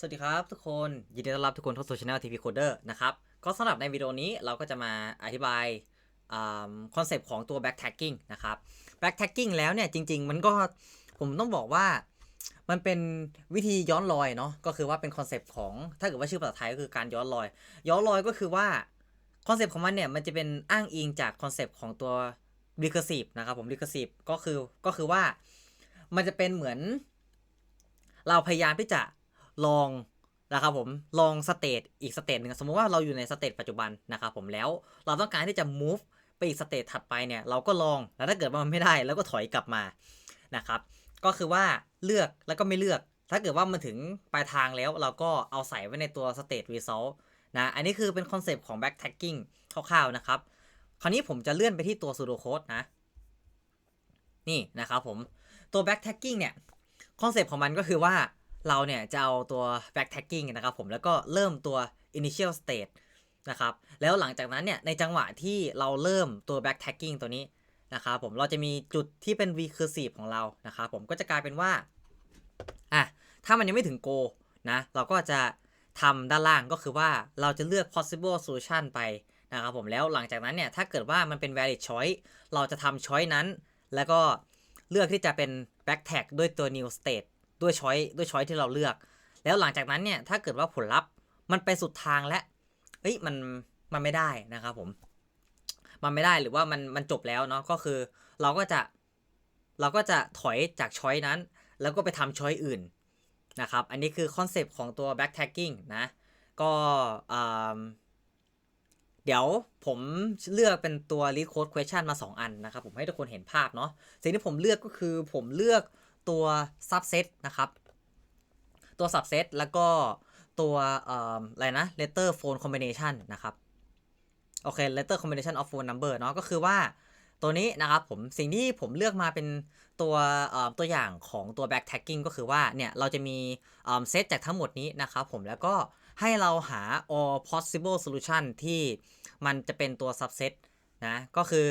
สวัสดีครับทุกคนยินดีต้อนรับทุกคนเข้าสู่ช anel TV Coder นะครับ ก็สำหรับในวิดีโอนี้เราก็จะมาอธิบายคอนเซปต์ของตัว back tagging นะครับ back tagging แล้วเนี่ยจริง ๆ มันก็ผมต้องบอกว่ามันเป็นวิธีย้อนรอยเนาะก็คือว่าเป็นคอนเซปต์ของถ้าเกิดว่าชื่อภาษาไทยก็คือการย้อนรอย ย้อนรอยก็คือว่าคอนเซปต์ของมันเนี่ยมันจะเป็นอ้างอิงจากคอนเซปต์ของตัว recursive นะครับผม recursive ก็คือก็คือว่ามันจะเป็นเหมือน เราพยายามที่จะ ลองนะครับผมลองสเตจอีกสเตจหนึ่งสมมุติว่าเราอยู่ในสเตจปัจจุบันนะครับผมแล้วเราต้องการที่จะ move ไปอีกสเตจถัดไปเนี่ยเราก็ลองแล้วถ้าเกิดว่ามันไม่ได้เราก็ถอยกลับมานะครับก็คือว่าเลือกแล้วก็ไม่เลือก ถ้าเกิดว่ามันถึงปลายทางแล้วเราก็เอาใส่ไว้ในตัว state result นะอันนี้คือเป็นคอนเซปต์ของ back tagging คร่าวๆนะครับ คราวนี้ผมจะเลื่อนไปที่ตัว pseudocode นะ นี่นะครับผมตัว back tagging เนี่ยคอนเซปต์ของมันก็คือว่า เราเนี่ยจะเอาตัว back tagging นะครับผมแล้วก็เริ่มตัว initial state นะครับแล้วหลังจากนั้นเนี่ยในจังหวะที่เราเริ่มตัว back tagging ตัวนี้นะครับผมเราจะมีจุดที่เป็น recursive ของเรานะครับผมก็จะกลายเป็นว่าอะถ้ามันยังไม่ถึง go นะเราก็จะทำด้านล่างก็คือว่าเราจะเลือก possible solution ไปนะครับผมแล้วหลังจากนั้นเนี่ยถ้าเกิดว่ามันเป็น valid choice เราจะทำ choice นั้น แล้วก็เลือกที่จะเป็น back tag ด้วยตัว new state ด้วยช้อยด้วยช้อยที่เราเลือก แล้วหลังจากนั้นเนี่ยถ้าเกิดว่าผลลัพธ์มันไปสุดทางแล้วเอ้ยมันมันไม่ได้นะครับผม มันไม่ได้หรือว่ามันมันจบแล้วเนาะก็คือเราก็จะเราก็จะถอยจากช้อยนั้น แล้วก็ไปทำช้อยอื่นนะครับ อันนี้คือคอนเซปต์ของตัว back tagging นะ ก็เดี๋ยวผมเลือกเป็นตัว lead code question มา 2 อันนะครับ ผมให้ทุกคนเห็นภาพเนาะ สิ่งที่ผมเลือกก็คือผมเลือก ตัว subset นะครับ ตัว subset แล้วก็ตัวอะไรนะ letter phone combination นะครับ โอเค letter combination of phone number เนาะก็คือว่าตัวนี้นะครับผมสิ่งที่ผมเลือกมาเป็นตัวตัวอย่างของตัว back tagging ก็คือว่าเนี่ยเราจะมีเซตจากทั้งหมดนี้นะครับผมแล้วก็ให้เราหา all possible solution ที่มันจะเป็นตัว subset นะก็คือ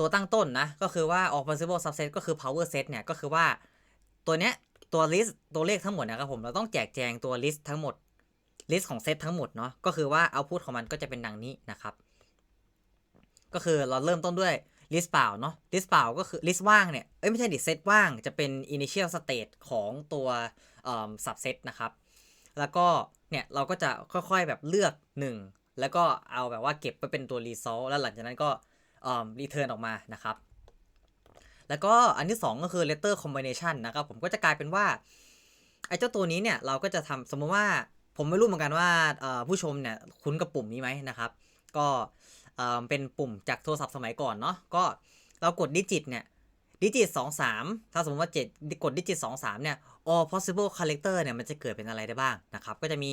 ตัวตั้งต้นนะ ก็คือว่า all possible subset ก็คือ power set เนี่ย ก็คือว่าตัวเนี้ยตัว list ตัวเลขทั้งหมดนะครับผม เราต้องแจกแจงตัว list ทั้งหมด list ของเซตทั้งหมดเนาะ ก็คือว่า output ของมันก็จะเป็นดังนี้นะครับ ก็คือเราเริ่มต้นด้วย list เปล่าเนาะ list เปล่าก็คือ list ว่างเนี่ย เอ้ยไม่ใช่ดิ set ว่างจะเป็น initial state ของตัว subset นะครับ แล้วก็เนี่ยเราก็จะค่อยๆแบบเลือก 1 แล้วก็เอาแบบว่าเก็บไปเป็นตัว result แล้วหลังจากนั้นก็ รีเทิร์นออกมานะครับ แล้วก็อันที่ 2 ก็คือ letter combination นะครับ ผมก็จะกลายเป็นว่า ไอ้เจ้าตัวนี้เนี่ย เราก็จะทำสมมติว่าผมไม่รู้เหมือนกันว่าผู้ชมเนี่ยคุ้นกับปุ่มนี้ไหมนะครับ ก็เป็นปุ่มจากโทรศัพท์สมัยก่อนเนาะก็เรากดดิจิตเนี่ยดิจิต2 3 ถ้าสมมติว่า 7 กดดิจิต2 3 เนี่ย all possible character เนี่ย มันจะเกิดเป็นอะไรได้บ้างนะครับ ก็จะมี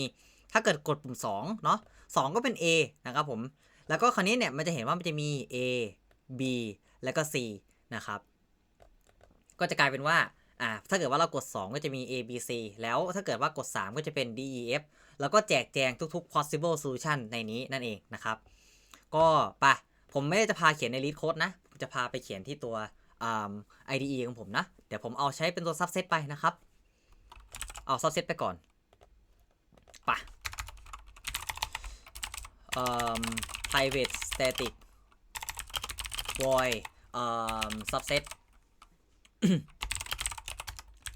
ถ้าเกิดกดปุ่ม 2 เนาะ2ก็เป็น A นะครับผม แล้วก็คราวนี้เนี่ยมันจะเห็นว่ามันจะมี A B แล้วก็ C นะครับ ก็จะกลายเป็นว่าอ่าถ้าเกิดว่าเรากด 2 ก็จะมี A B C แล้วถ้าเกิดว่ากด 3 ก็จะเป็น D E F แล้วก็แจกแจงทุกๆ possible solution ในนี้นั่นเองนะครับ ก็ปะผมไม่ได้จะพาเขียนใน lead code นะจะพาไปเขียนที่ตัว IDE ของผมนะ เดี๋ยวผมเอาใช้เป็นตัว subset ไปนะครับ เอา subset ไปก่อนปะ private static void um, subset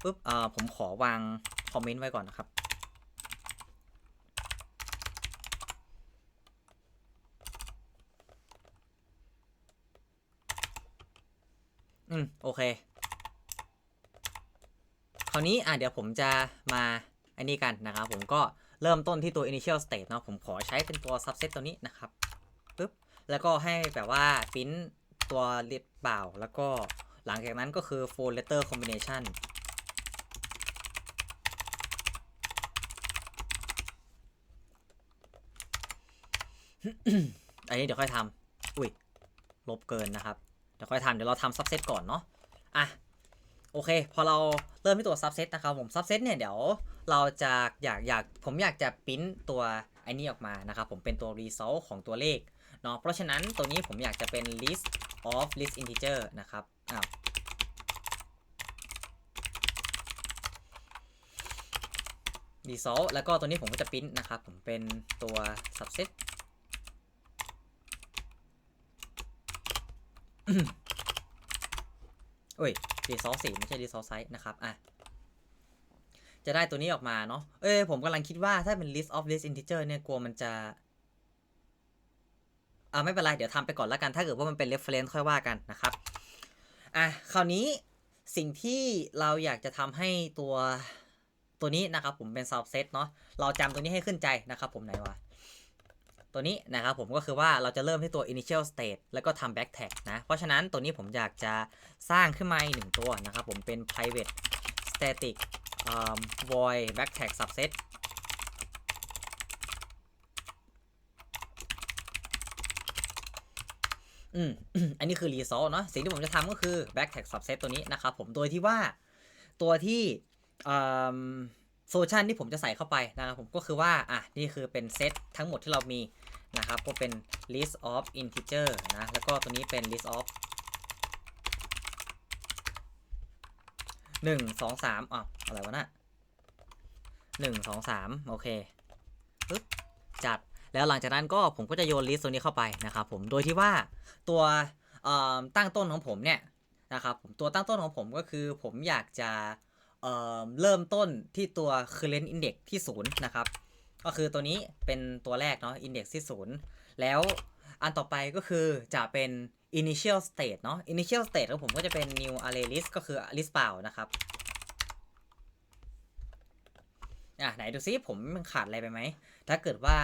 ปุ๊บเอ่อผมขอวางคอมเมนต์ไว้ก่อนนะครับ อืม โอเค คราวนี้ อะ เดี๋ยวผมจะมาอันนี้กันนะครับ ผมก็เริ่มต้นที่ตัว initial state เนาะผมขอใช้เป็นตัว subset ตัวนี้นะครับ ปึ๊บแล้วก็ให้แบบว่าพิมพ์ตัว list เปล่า แล้วก็หลังจากนั้นก็คือ four letter combination อันนี้เดี๋ยวค่อยทำอุ้ย ลบเกินนะครับ เดี๋ยวค่อยทำเดี๋ยวเราทำ subset ก่อนเนาะ อะ โอเค พอเราเริ่มที่ตัว subset นะครับผม subset เนี่ยเดี๋ยวเราจะอยากอยากผมอยากจะพิมพ์ตัวไอ้นี้ออกมานะครับผมเป็นตัว result ของตัวเลข เนาะเพราะฉะนั้นตัวนี้ผมอยากจะเป็น list of list integer นะครับอ้าว result แล้วก็ตัวนี้ผมก็จะพิมพ์นะครับ ผมเป็นตัว subset โอ้ย result สี่ไม่ใช่ result size นะครับ อะ จะได้ตัวนี้ออกมาเนาะ เอ้ยผมกำลังคิดว่าถ้าเป็น list of list integer เนี่ย กลัวมันจะ อ่าไม่เป็นไร เดี๋ยวทำไปก่อนแล้วกัน ถ้าเกิดว่ามันเป็น reference ค่อยว่ากันนะครับ อะ คราวนี้สิ่งที่เราอยากจะทำให้ตัวตัวนี้นะครับผมเป็น subset เนาะ เราจำตัวนี้ให้ขึ้นใจนะครับผมไหนวะ ตัวนี้นะครับผมก็คือว่าเราจะเริ่มที่ตัว initial state แล้วก็ทำ back tag นะ เพราะฉะนั้นตัวนี้ผมอยากจะสร้างขึ้นมาอีกหนึ่งตัวนะครับผมเป็น private static um, void back tag subset อืมอันนี้คือ result เนาะสิ่งที่ผมจะทำก็คือ back tag subset ตัวนี้นะครับผมโดยที่ว่าตัวที่โซลูชันที่ผมจะใส่เข้าไปนะครับผมก็คือว่าอะนี่คือเป็นเซตทั้งหมดที่เรามีนะครับก็เป็น list of integer นะแล้วก็ตัวนี้เป็น list of หนึ่งสองสามอะอะไรวะน่ะหนึ่งสองสามโอเคปึ๊บจัด แล้วหลังจากนั้นก็ผมก็จะโยนลิสต์ตัวนี้เข้าไปนะครับผมโดยที่ว่าตัวตั้งต้นของผมเนี่ยนะครับผมตัวตั้งต้นของผมก็คือผมอยากจะเเริ่มต้นที่ตัว current index ที่0นะครับก็คือตัวนี้เป็นตัวแรกเนาะ index ที่ 0 แล้วอันต่อไปก็คือจะเป็น initial state เนาะ initial state ของผมก็จะเป็น new array list ก็คือ list เปล่านะครับอะไหนดูซิผมขาดอะไรไปไหม ถ้าเกิดว่า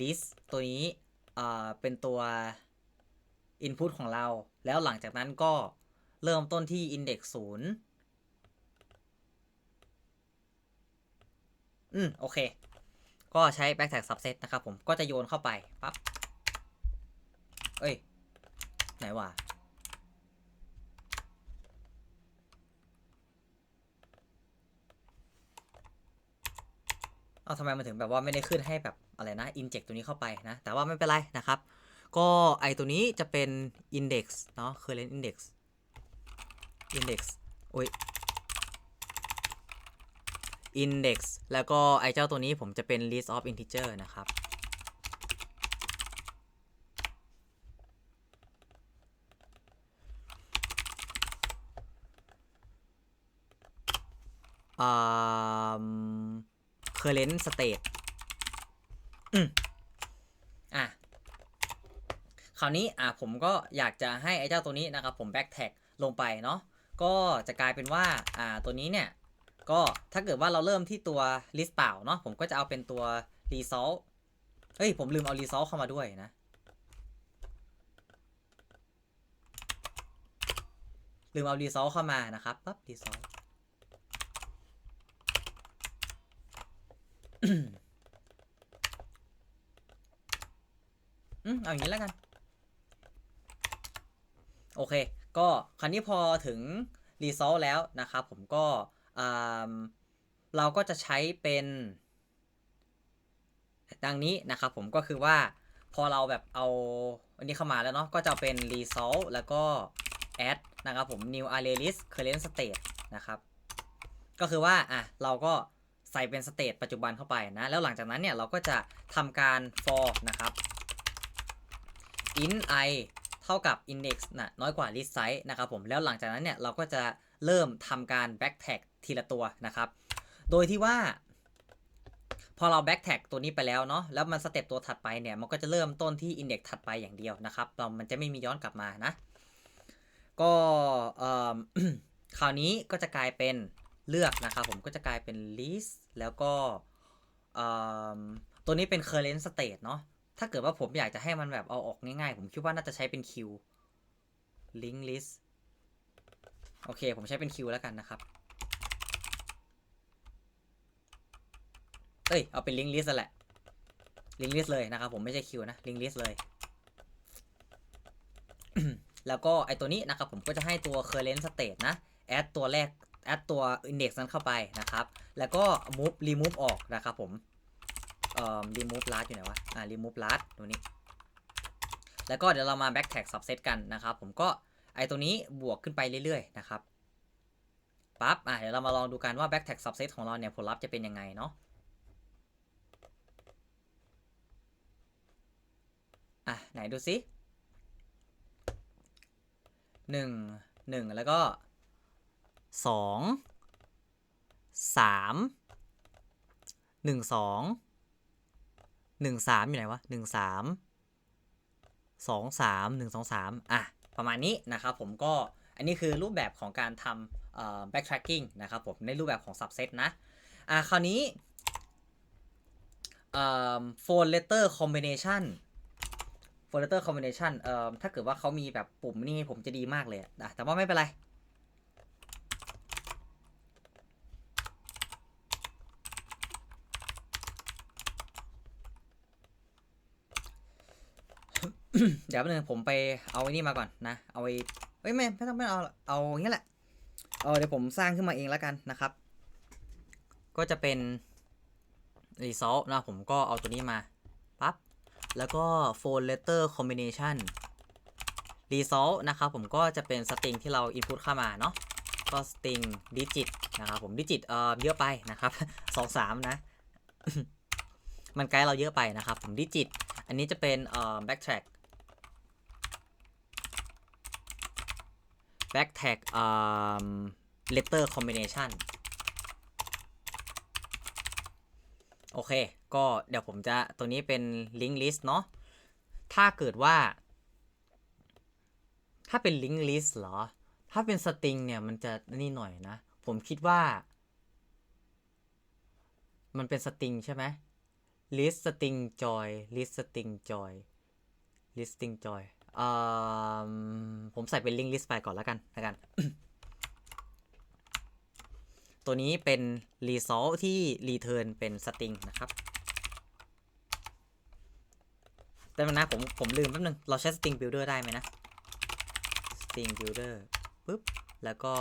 list ตัวนี้เอ่อเป็นตัว input ของเรา แล้วหลังจากนั้นก็เริ่มต้นที่ index 0อืม โอเค ก็ใช้ backtrack subset นะครับผมก็จะโยนเข้าไป ปั๊บ เอ้ย ไหนวะเอาทำไมมันถึงแบบว่าไม่ได้ขึ้นให้แบบ อะไรนะ inject ตัวนี้เข้าไปนะ แต่ว่าไม่เป็นไรนะครับ ก็ไอตัวนี้จะเป็น index เนาะ current index index โอ้ย index แล้วก็ไอเจ้าตัวนี้ผมจะเป็น list of integer นะครับอ่า current state อืมอะคราวนี้อะผมก็อยากจะให้ไอ้เจ้าตัวนี้นะครับ ผม back tag ลงไปเนาะก็จะกลายเป็นว่าอ่าตัวนี้เนี่ยก็ถ้าเกิดว่าเราเริ่มที่ตัว list เปล่าเนาะผมก็จะเอาเป็นตัว result เฮ้ย ผมลืมเอา result เข้ามาด้วยนะ ลืมเอา result เข้ามานะครับปั๊บ result อืมเอาอย่างนี้แล้วกัน โอเค ก็คราวนี้พอถึง result แล้วนะครับผมก็เราก็จะใช้เป็น ดังนี้นะครับผมก็คือว่าพอเราแบบเอาอันนี้เข้ามาแล้วเนาะก็จะเป็น result แล้วก็ add นะครับผม new array list current state นะครับ ก็คือว่าอะเราก็ใส่เป็น state ปัจจุบันเข้าไปนะ แล้วหลังจากนั้นเนี่ยเราก็จะทำการ for นะครับ int i เท่ากับ index นะน้อยกว่า list size นะครับผมแล้วหลังจากนั้นเนี่ยเราก็จะเริ่มทำการ back tag ทีละตัวนะครับ โดยที่ว่า พอเรา back tag ตัวนี้ไปแล้วเนาะแล้วมันสเต็ปตัวถัดไปเนี่ยมันก็จะเริ่มต้นที่ index ถัดไปอย่างเดียวนะครับเรามันจะไม่มีย้อนกลับมานะ ก็คราวนี้ก็จะกลายเป็นเลือกนะครับผมก็จะกลายเป็น list แล้วก็ตัวนี้เป็น current state เนาะ ถ้าเกิดว่าผมอยากจะให้มันแบบเอาออกง่ายๆ ผมคิดว่าน่าจะใช้เป็น queue link list โอเค ผมใช้เป็น queue แล้วกันนะครับ เอ้ย เอาเป็น link list แหละ link list เลยนะครับ ผมไม่ใช่ queue นะ link list เลย แล้วก็ไอตัวนี้นะครับ ผมก็จะให้ตัว current state นะ add ตัวแรก add ตัว index นั้นเข้าไปนะครับ แล้วก็ move remove ออกนะครับผม เอ่อ remove last อยู่ไหนวะ อ่า remove last ตรงนี้ แล้วก็เดี๋ยวเรามา back tag subset กันนะครับ ผมก็ไอตัวนี้บวกขึ้นไปเรื่อยๆนะครับ ปั๊บ อะ เดี๋ยวเรามาลองดูกันว่า back tag subset ของเราเนี่ยผลลัพธ์จะเป็นยังไงเนาะ อะ ไหนดูสิหนึ่งหนึ่งแล้วก็สองสามหนึ่งสอง หนึ่งสามอยู่ไหนวะหนึ่งสามสองสามหนึ่งสองสามอะ ประมาณนี้นะครับผมก็อันนี้คือรูปแบบของการทำเอ่อ backtracking นะครับผมในรูปแบบของ subset นะ อะคราวนี้เอ่อ phone letter combination phone letter combination เอ่อถ้าเกิดว่าเขามีแบบปุ่มนี่ผมจะดีมากเลยอะแต่ว่าไม่เป็นไร เดี๋ยวแป๊บนึงผมไปเอาไอ้นี่มาก่อนนะ เอาไอ้เอ้ยไม่ไม่ต้องไม่เอาเอาอย่างนี้แหละเอาเดี๋ยวผมสร้างขึ้นมาเองแล้วกันนะครับ ก็จะเป็น result นะผมก็เอาตัวนี้มาปั๊บแล้วก็ phone letter combination result นะครับผมก็จะเป็น string ที่เรา input เข้ามาเนาะก็ string digit นะครับผม digit เอ่อเยอะไปนะครับสองสามนะ มันไกด์เราเยอะไปนะครับผม digit อันนี้จะเป็นเอ่อ backtrack backtrack เอ่อ letter combination โอเค ก็เดี๋ยวผมจะตัวนี้เป็น link list เนาะ ถ้าเกิดว่า ถ้าเป็น link list เหรอ ถ้าเป็น string เนี่ย มันจะนี่หน่อยนะ ผมคิดว่า มันเป็น string ใช่ไหม list string joy list string joy list string joy อ่า ผมใส่เป็น link list ไปก่อนแล้วกันแล้วกัน ตัวนี้เป็น result ที่ return เป็น string นะครับแต่มันนะผมผมลืมแป๊บนึง เราใช้ string builder ได้ไหมนะ string builder ปุ๊บ แล้วก็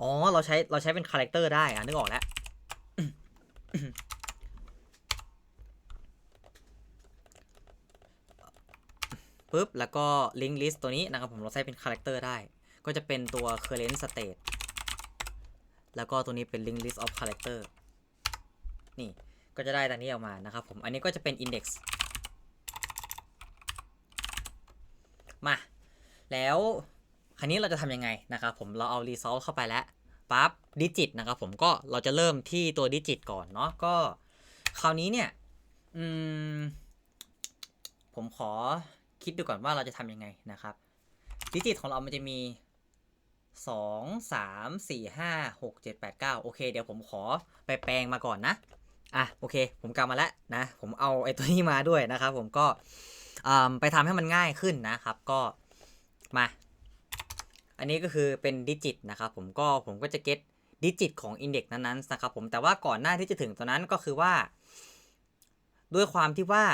อ๋อ เราใช้ เราใช้เป็น character ได้อะนึกออกแล้ว ปุ๊บแล้วก็ link list ตัวนี้นะครับผมเราใช้เป็น character ได้ ก็จะเป็นตัว current state แล้วก็ตัวนี้เป็น link list of character นี่ก็จะได้ตัวนี้ออกมานะครับผม อันนี้ก็จะเป็น index มา แล้วคราวนี้เราจะทำยังไงนะครับผมเราเอา result เข้าไปแล้วปั๊บ digit นะครับผมก็เราจะเริ่มที่ตัว digit ก่อนเนาะก็คราวนี้เนี่ย อืม ผมขอ คิดดูก่อนว่าเราจะทำยังไงนะครับ digit ของเรามันจะมีสองสามสี่ห้าหกเจ็ดแปดเก้าโอเค เดี๋ยวผมขอไปแปลงมาก่อนนะ อะ โอเค ผมกำมาแล้วนะ ผมเอาไอ้ตัวนี้มาด้วยนะครับ ผมก็อ่าไปทำให้มันง่ายขึ้นนะครับ ก็มา อันนี้ก็คือเป็นดิจิตนะครับผมก็ผมก็จะเก็ตดิจิตของอินเด็กซ์นั้นๆนะครับผมแต่ว่าก่อนหน้าที่จะถึงตัวนั้นก็คือว่า ด้วยความที่ว่า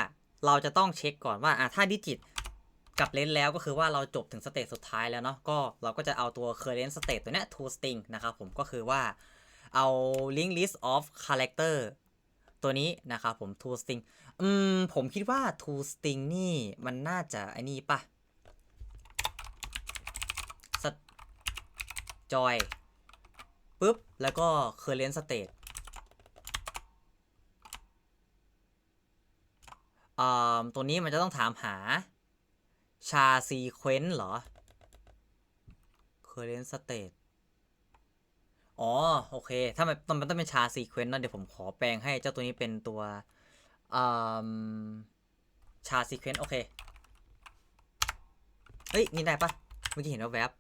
เราจะต้องเช็คก่อนว่าอะถ้าดิจิต กับเลนแล้วก็คือว่าเราจบถึงสเตจสุดท้ายแล้วเนาะก็เราก็จะเอาตัว current state ตัวเนี้ย to string นะครับผมก็คือว่าเอา link list of character ตัวนี้นะครับผม to string อืมผมคิดว่า to string นี่มันน่าจะไอ้นี่ปะ joy ปุ๊บ แล้วก็ current state อ่าตัวนี้มันจะต้องถามหา ชาซีเควนต์เหรอ current state อ๋อ โอเค ถ้ามันมันต้องเป็นชาซีเควนต์นะเดี๋ยวผมขอแปลงให้เจ้าตัวนี้เป็นตัวชาซีเควนต์โอเค เฮ้ย นี่ได้ปะเมื่อกี้เห็นว่าแวบ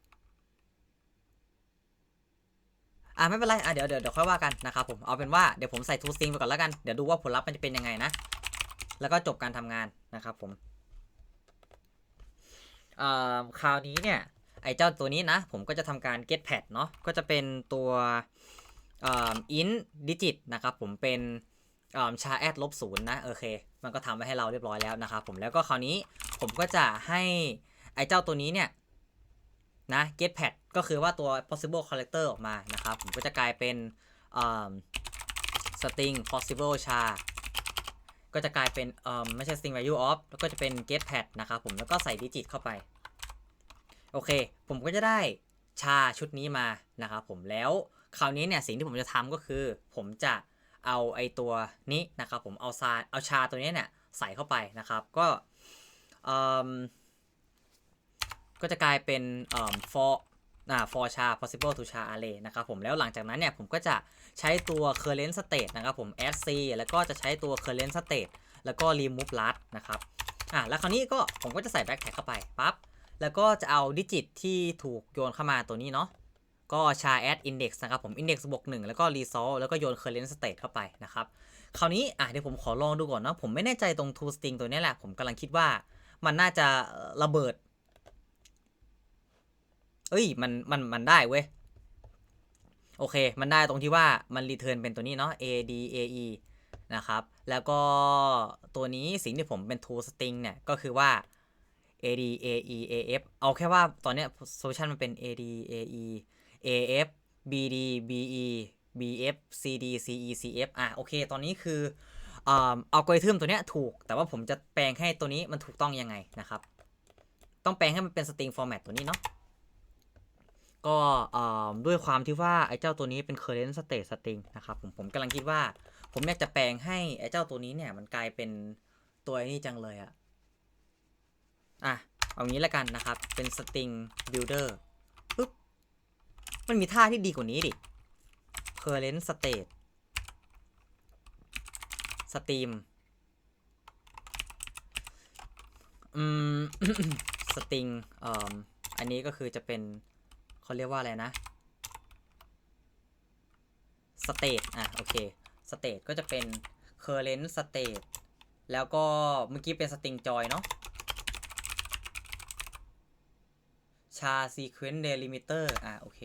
อะไม่เป็นไร อะเดี๋ยวเดี๋ยวเดี๋ยวค่อยว่ากันนะครับผม เอาเป็นว่าเดี๋ยวผมใส่ to string ไปก่อนแล้วกัน เดี๋ยวดูว่าผลลัพธ์มันจะเป็นยังไงนะ แล้วก็จบการทำงานนะครับผม คราวนี้เนี่ยไอ้เจ้าตัวนี้นะ ผมก็จะทำการ get pad เนาะก็จะเป็นตัวอ่อ int digit นะครับผมเป็นชาแอดลบศูนย์นะโอเค มันก็ทำไว้ให้เราเรียบร้อยแล้วนะครับผมแล้วก็คราวนี้ผมก็จะให้ไอ้เจ้าตัวนี้เนี่ยนะ get pad ก็คือว่าตัว possible character ออกมานะครับผมก็จะกลายเป็น string possible char ก็จะกลายเป็นเอ่อไม่ใช่ string value of แล้วก็จะเป็น get pad นะครับผมแล้วก็ใส่ digit เข้าไป โอเค ผมก็จะได้ชาชุดนี้มานะครับผมแล้วคราวนี้เนี่ยสิ่งที่ผมจะทำก็คือ ผมจะเอาไอตัวนี้นะครับผมเอาซาเอาชาตัวนี้เนี่ยใส่เข้าไปนะครับก็เอิ่มก็จะกลายเป็นเอ่อ for อ่า for char possible to char array นะครับผมแล้วหลังจากนั้นเนี่ยผมก็จะใช้ตัว current state นะครับผม add c แล้วก็จะใช้ตัว current state แล้วก็ remove last นะครับอะแล้วคราวนี้ก็ผมก็จะใส่ backtrack เข้าไปปั๊บแล้วก็จะเอาดิจิตที่ถูกโยนเข้ามาตัวนี้เนาะก็ char add index นะครับผม index บวก1แล้วก็ resolve แล้วก็โยน current state เข้าไปนะครับคราวนี้อะเดี๋ยวผมขอลองดูก่อนเนาะผมไม่แน่ใจตรง to string ตัวนี้แหละผมกำลังคิดว่ามันน่าจะระเบิด เอ้ยมันมันมันได้เว้ยโอเค มันได้ตรงที่ว่ามันรีเทิร์นเป็นตัวนี้เนาะ a d a e นะครับ แล้วก็ตัวนี้สิ่งที่ผมเป็น two string เนี่ย ก็คือว่า a d a e a f เอาแค่ว่าตอนเนี้ยโซลูชันมันเป็น a d a e a f b d b e b f c d c e c f อะโอเค ตอนนี้คือเอ่าอัลกริทึมตัวเนี้ยถูก แต่ว่าผมจะแปลงให้ตัวนี้มันถูกต้องยังไงนะครับ ต้องแปลงให้มันเป็น string format ตัวนี้เนาะ ก็ด้วยความที่ว่าไอ้เจ้าตัวนี้เป็น current state string นะครับผมผมกำลังคิดว่า ผมอยากจะแปลงให้ไอ้เจ้าตัวนี้เนี่ยมันกลายเป็นตัวนี่จังเลยอะอะเอางี้ละกันนะครับ เป็น string builder ปึ๊บมันมีท่าที่ดีกว่านี้ดิ current state stream อืม string ออันนี้ก็คือจะเป็น เขาเรียกว่าอะไรนะสเตตอะโอเคสเตตก็จะเป็น current state แล้วก็เมื่อกี้เป็น string join เนาะ char sequence delimiter อะโอเค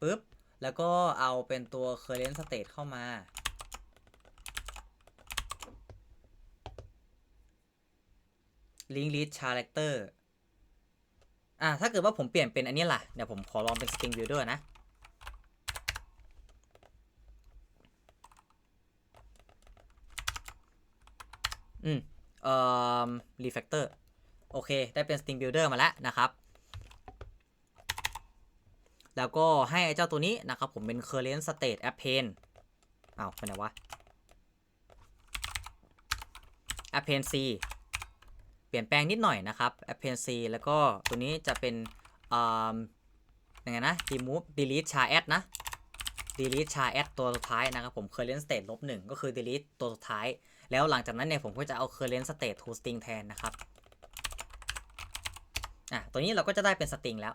ปึ๊บ แล้วก็เอาเป็นตัว current state เข้ามาลิงก์ลิสต์ชาร์เลคเตอร์ อะถ้าเกิดว่าผมเปลี่ยนเป็นอันนี้ล่ะ เดี๋ยวผมขอลองเป็น string builder นะ อืมเอ่อ refactor โอเค ได้เป็น string builder มาแล้วนะครับ แล้วก็ให้ไอ้เจ้าตัวนี้นะครับ ผมเป็น current state append เอ้าวไปไหนวะ append c เปลี่ยนแปลงนิดหน่อยนะครับ append c แล้วก็ตัวนี้จะเป็นยังไงนะ remove delete char add นะ delete char add ตัวสุดท้ายนะครับผม current state ลบหนึ่งก็คือ delete ตัวสุดท้าย แล้วหลังจากนั้นเนี่ยผมก็จะเอา current state to string แทนนะครับอะตัวนี้เราก็จะได้เป็น string แล้ว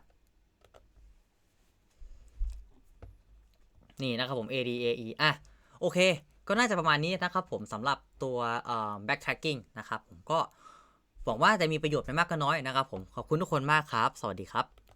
นี่นะครับผม ADAE อะโอเค ก็น่าจะประมาณนี้นะครับผมสำหรับตัว backtracking นะครับผมก็ หวังว่าจะมีประโยชน์ไม่มากก็น้อยนะครับผมขอบคุณทุกคนมากครับ สวัสดีครับ